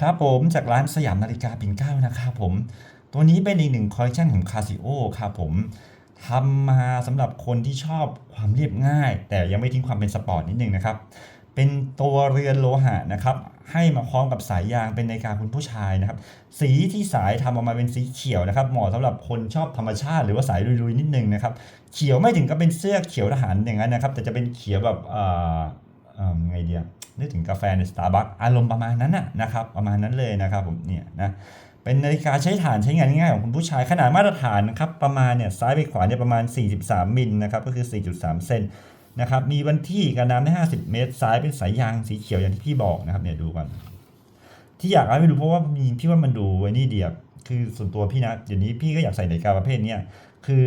ครับผมจากร้านสยามนาฬิกาปิ่นเก้านะครับผม ตัวนี้เป็นอีกหนึ่งคอลเลคชันของ Casio ครับผมทำมาสำหรับคนที่ชอบความเรียบง่าย แต่ยังไม่ทิ้งความเป็นสปอร์ตนิดนึงนะครับ เป็นตัวเรือนโลหะนะครับ ให้มาพร้อมกับสายยางเป็นนาฬิกาคุณผู้ชายนะครับ สีที่สายทำออกมาเป็นสีเขียวนะครับ เหมาะสำหรับคนชอบธรรมชาติหรือว่าสายลุยๆนิดนึงนะครับ เขียวไม่ถึงก็เป็นเสื้อเขียวทหารอย่างนั้นนะครับ แต่จะเป็นเขียวแบบเอ่อเอ่อไงเดีย นึกถึงกาแฟในสตาร์บัคอารมณ์ประมาณนั้นน่ะนะครับประมาณนั้นเลยนะครับผมเนี่ยนะเป็นนาฬิกาใช้ฐานใช้งานง่ายของคุณผู้ชายขนาดมาตรฐานนะครับประมาณเนี่ยซ้ายไปขวาเนี่ยประมาณ 43มิลนะครับก็คือ 4.3 เซนนะครับมีวันที่กันน้ำได้ 50 เมตรซ้ายเป็นสายยางสีเขียวอย่างที่พี่บอกนะครับเนี่ยดูกันที่อยากให้ไปดูเพราะว่ามีพี่ว่ามันดูไว้นี่เดียบคือส่วนตัวพี่นะเดี๋ยวนี้พี่ก็อยากใส่นาฬิกาประเภทเนี้ยคือ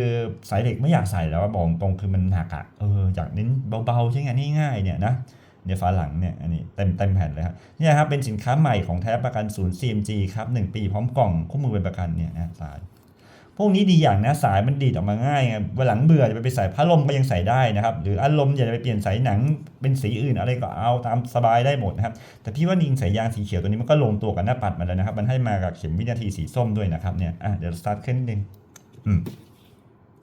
สายเหล็กไม่อยากใส่แล้วบอกตรงคือมันหนักอะเอออยากเน้นเบาๆใช้งานง่ายๆเนี่ยนะ เนี่ยฝาหลังเนี่ยอันนี้เต็มเต็มแผ่นเลยครับเนี่ยครับเป็นสินค้าใหม่ของแท้ประกันศูนย์ CMG ครับหนึ่งปีพร้อมกล่องคู่มือเป็นประกันเนี่ยนะสาย พวกนี้ดีอย่างนะสายมันดีดออกมาง่ายไงวันหลังเบื่อจะไปใส่ผ้าลมก็ยังใส่ได้นะครับ หรืออารมณ์อยากจะไปเปลี่ยนสายหนังเป็นสีอื่นอะไรก็เอาตามสบายได้หมดนะครับ แต่พี่ว่านิงสายยางสีเขียวตัวนี้มันก็ลงตัวกับหน้าปัดมาแล้วนะครับ มันให้มากับเข็มวินาทีสีส้มด้วยนะครับเนี่ยอะเดี๋ยวสตาร์ทขึ้นนิดนึงอืม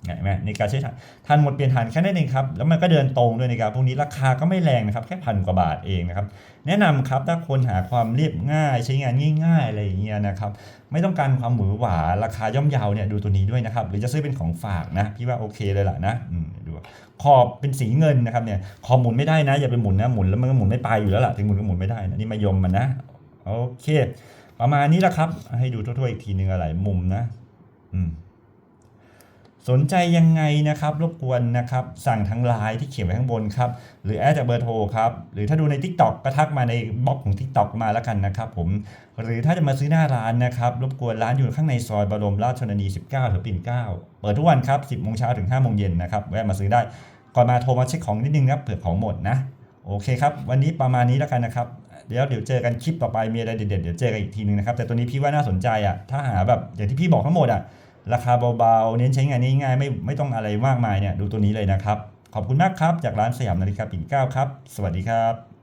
เห็นไหมในการใช้ถ่านทานหมดเปลี่ยนฐานแค่นั้นเองครับ แล้วมันก็เดินตรงด้วยนะครับ พวกนี้ราคาก็ไม่แรงนะครับ แค่พันกว่าบาทเองนะครับ แนะนำครับถ้าคนหาความเรียบง่าย ใช้งานง่ายๆอะไรอย่างเงี้ยนะครับ ไม่ต้องการความหวือหวา ราคาย่อมเยาเนี่ยดูตัวนี้ด้วยนะครับ หรือจะซื้อเป็นของฝากนะ พี่ว่าโอเคเลยล่ะนะดูขอบเป็นสีเงินนะครับเนี่ยขอบหมุนไม่ได้นะ อย่าไปหมุนนะ หมุนแล้วมันก็หมุนไม่ไปอยู่แล้วล่ะ ถึงหมุนก็หมุนไม่ได้นะนี่มายมมันนะ โอเค ประมาณนี้แหละครับ ให้ดูทั่วๆอีกทีนึงอะไรมุมนะ อืม สนใจยังไงนะครับ รบกวนนะครับ สั่งทางไลน์ที่เขียนไว้ข้างบนครับ หรือแอดจากเบอร์โทรครับ หรือถ้าดูใน Tik t o อกก็ทักมาในบล็อกของ Tik t o อกมาแล้วกันนะครับผม หรือถ้าจะมาซื้อหน้าร้านนะครับ รบกวนร้านอยู่ข้างในซอยบรมราชชนนี 19แถวปิ่นเก้าเปิดทุกวันครับ 10โมงเช้าถึง5โมงเย็นนะครับ แวะมาซื้อได้ ก่อนมาโทรมาเช็คของนิดนึงนะเผื่อของหมดนะ โอเคครับ วันนี้ประมาณนี้แล้วกันนะครับเดี๋ยวเดี๋ยวเจอกันคลิปต่อไปมีอะไรเด็ดๆเดี๋ยวเจอกันอีกทีนึงนะครับแต่ตัวนี้พี่ว่าน่าสนใจอะถ้าหาแบบอย่างที่พี่บอกทั้งหมดอะ ราคาเบาๆ เน้นใช้งานง่ายๆไม่ไม่ต้องอะไรมากมายเนี่ยดูตัวนี้เลยนะครับ ขอบคุณมากครับ จากร้านสยามนาฬิกาปิ่นเกล้าครับ สวัสดีครับ